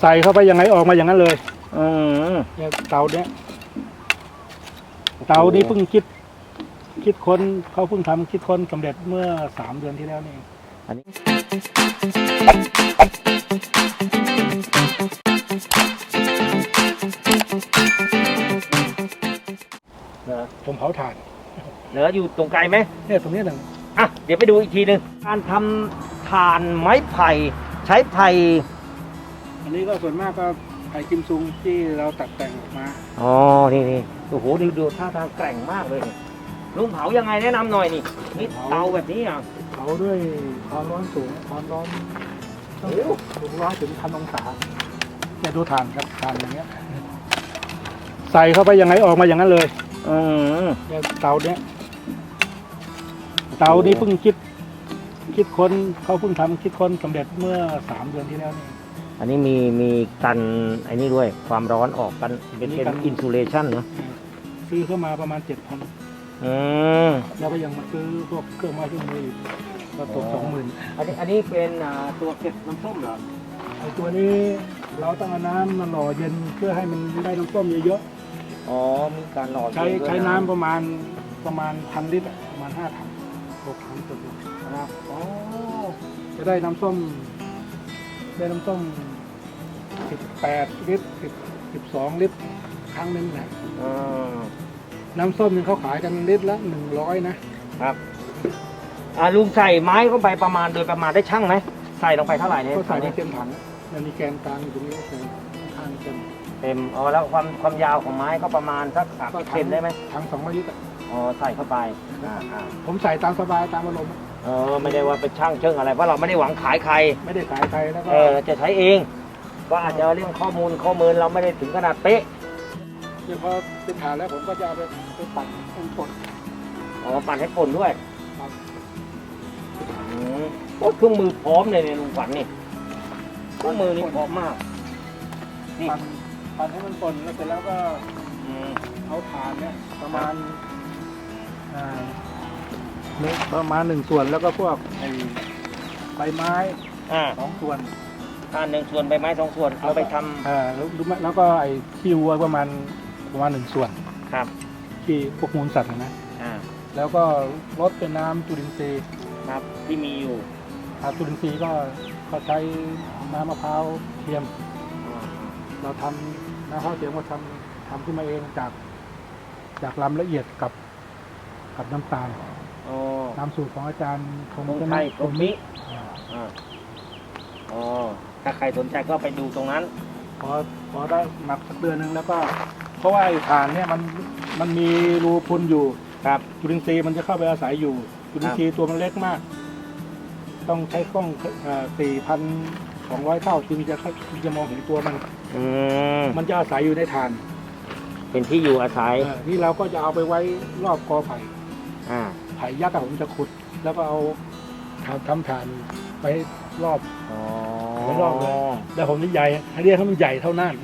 ใส่เข้าไปยังไงออกมาอย่างนั้นเลยอืมเนี่ยเตาเนี้ยเตานี้เพิ่งคิด คิดค้นเขาเพิ่งทำคิดค้นสำเร็จเมื่อสามเดือนที่แล้วนี่เองอันนี้ เหรอผมเผาถ่านเหลืออยู่ตรงไกลไหมเนี่ยตรงเนี้ยหนึ่งอะเดี๋ยวไปดูอีกทีหนึ่งการทำถ่านไม้ไผ่ใช้ไผ่ อันนี้ก็ส่วนมากก็ไผ่กิมซุงที่เราตัดแต่งออกมา อ๋อ นี่นี่โอ้โหดูดูท่าทางแกร่งมากเลยนี่ลุงเผายังไงแนะนำหน่อยนี่ นี่เตาแบบนี้อะเผาด้วยความร้อนสูงความร้อนต้องสูงร้อนถึงพันองศาเนี่ยดูถ่านครับถ่านอย่างเงี้ย ใส่เข้าไปยังไงออกมาอย่างนั้นเลยอืม เนี่ยเตาเนี้ยเตานี้เพิ่งคิด คิดค้นเขาเพิ่งทำคิดค้นสำเร็จเมื่อสามเดือนที่แล้วนี่ อันนี้มีมีกันไอ้นี่ด้วยความร้อนออกกันเป็นมีเป็นกันอินซูเลชันเนาะซื้อเข้ามาประมาณเจ็ดพันอืมแล้วก็ยังมาซื้อพวกเครื่องไม้เครื่องมืออีกก็ตกอ๋อสองหมื่นอันนี้อันนี้เป็นอ่าตัวเก็บน้ำส้มเหรอไอตัวนี้เราต้องเอาน้ำมาหล่อเย็นเพื่อให้มันได้น้ำส้มเยอะอ๋อมีการหล่อๆใช้เย็ด้วยใช้น้ำประมาณประมาณพันลิตรอะประมาณห้าถังหกถังต่อเดือนครับอ๋อจะได้น้ำส้ม ได้น้ำส้มสิบแปดลิตรสิบสิบสองลิตรครั้งหนึ่งนะอืมน้ำส้มนี่เขาขายกันลิตรละหนึ่งร้อยนะ ครับอ่าลุงใส่ไม้เข้าไปประมาณโดยประมาณได้ช่างไหมใส่ลงไปเท่าไหร่เนี่ยก็ใส่ในถังนี้เต็มถังมันมีแกนกลางอยู่ตรงนี้ก็ใส่ข้างๆเต็มเต็มอ๋อแล้วความความยาวของไม้ก็ประมาณสักสามก็เซนได้ไหมถังสองร้อยลิตรอะอ๋อใส่เข้าไปอ่าอ่าผมใส่ตามสบายตามอารมณ์ เออไม่ได้ว่าเป็นช่างเชิงอะไรเพราะเราไม่ได้หวังขายใคร ไม่ได้ขายใครแล้วก็เออจะใช้เองก็อาจจะเรื่องข้อมูลข้อมูลเราไม่ได้ถึงขนาดเป๊ะเดี๋ยวพอเป็นฐานแล้วผมก็จะเอาไปไปปั่นเป็นผลอ๋อปั่นให้ป่นด้วยครับอืมโอ้เครื่องมือพร้อมเลยเนี่ยลุงฝันนี่เครื่องมือนี่พร้อมมาก นี่ ปั่นปั่นให้มันผลแล้วเสร็จแล้วก็อืมเอาฐานเนี่ยประมาณอ่าหนึ่ง ประมาณหนึ่งส่วนแล้วก็พวกไอ้ใบไม้อ่าสองส่วนทานหนึ่งส่วนใบไม้สองส่วนเอาไปทำอ่าแล้วแล้วก็ไอ้ขี้วัวประมาณประมาณหนึ่งส่วนครับขี้พวกมูลสัตว์นะนะ อ่าแล้วก็ลดเป็นน้ำจุลินทรีย์ครับที่มีอยู่อาจุลินทรีย์ก็ก็ใช้น้ำมะพร้าวเทียม เราทำน้ำมะพร้าวเทียมก็ทำทำขึ้นมาเองจาก จากลำละเอียดกับกับน้ำตาล อ๋อตามสูตรของอาจารย์คงตรงใช่ไทไหมยตรงนี้อ่าอ่าอ๋อถ้าใครสนใจก็ไปดูตรงนั้น พอพอได้หมักสักเดือนหนึ่งแล้วก็ เพราะว่าไอ้ฐานเนี่ยมันมันมีรูพุนอยู่ครับ จุลินทรีย์มันจะเข้าไปอาศัยอยู่ จุลินทรีย์ตัวมันเล็กมาก ต้องใช้กล้องสี่พันสองร้อยเท่าจึงจะเข้าจึงจะมองเห็นตัวมัน อืมมันจะอาศัยอยู่ในฐานเป็นที่อยู่อาศัยเออนี่เราก็จะเอาไปไว้รอบกอไผ่อ่า ไผ่ยักษ์อะผมจะขุด แล้วก็เอาทำทำฐานไปรอบ อ๋อไม่รอบเลย แล้วผมนี่ใหญ่ให้เรียกให้มันใหญ่เท่านั้น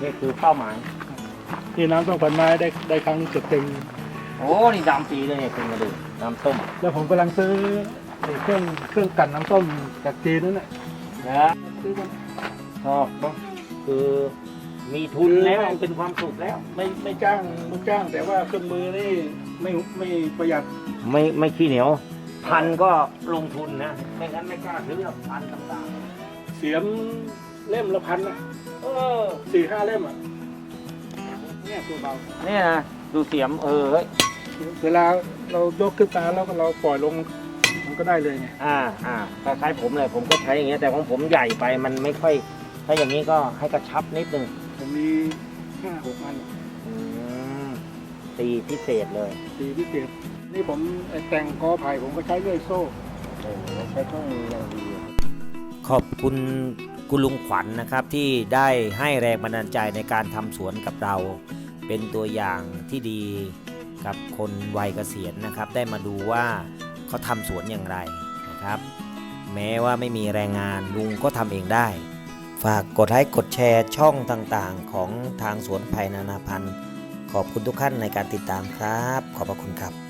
นี่คือเป้าหมาย นี่น้ำต้องพันไม้ได้ได้ครั้งเกือบเต็มโอ้นี่ดำปีเลยเนี่ยคุณมาดูน้ำส้มแล้วผมกำลังซื้อไอ้เครื่องเครื่องกันน้ำส้มจากจีนนั่นแหละนะซื้อมาชอบเนอะคือ มีทุนแล้วมันเป็นความสุขแล้ว ไม่ไม่จ้างลูกจ้าง แต่ว่าเครื่องมือนี่ไม่ไม่ประหยัดไม่ไม่ขี้เหนียว พันก็ลงทุนนะไม่งั้นไม่กล้าซื้อหรอกพันต่างเสียมเล่มละพันนะๆเออสี่ห้าเล่มอะเนี่ยตัวเบาเนี่ยนะดูเสียมเออเฮ้ยเวลาเรายกขึ้นมาแล้วก็เราปล่อยลงมันก็ได้เลยไงอ่าอ่าคล้ายๆผมเลยผมก็ใช้อย่างเงี้ยแต่ของผมใหญ่ไปมันไม่ค่อยถ้าอย่างนี้ก็ให้กระชับนิดนึง ผมมีห้าหกอันอืมตีพิเศษเลยสีพิเศษนี่ผมแต่งกอไผ่ผมก็ใช้เลื่อยโซ่ โอ้โหใช้เครื่องมืออย่างดี ขอบคุณคุณลุงขวัญนะครับที่ได้ให้แรงบันดาลใจในการทำสวนกับเรา เป็นตัวอย่างที่ดีกับคนวัยเกษียณนะครับ ได้มาดูว่าเขาทำสวนอย่างไรนะครับ แม้ว่าไม่มีแรงงานลุงก็ทำเองได้ ฝากกดไลค์กดแชร์ช่องต่างๆ ของทางสวนภัยนานาพันธุ์ ขอบคุณทุกท่านในการติดตามครับ ขอบพระคุณครับ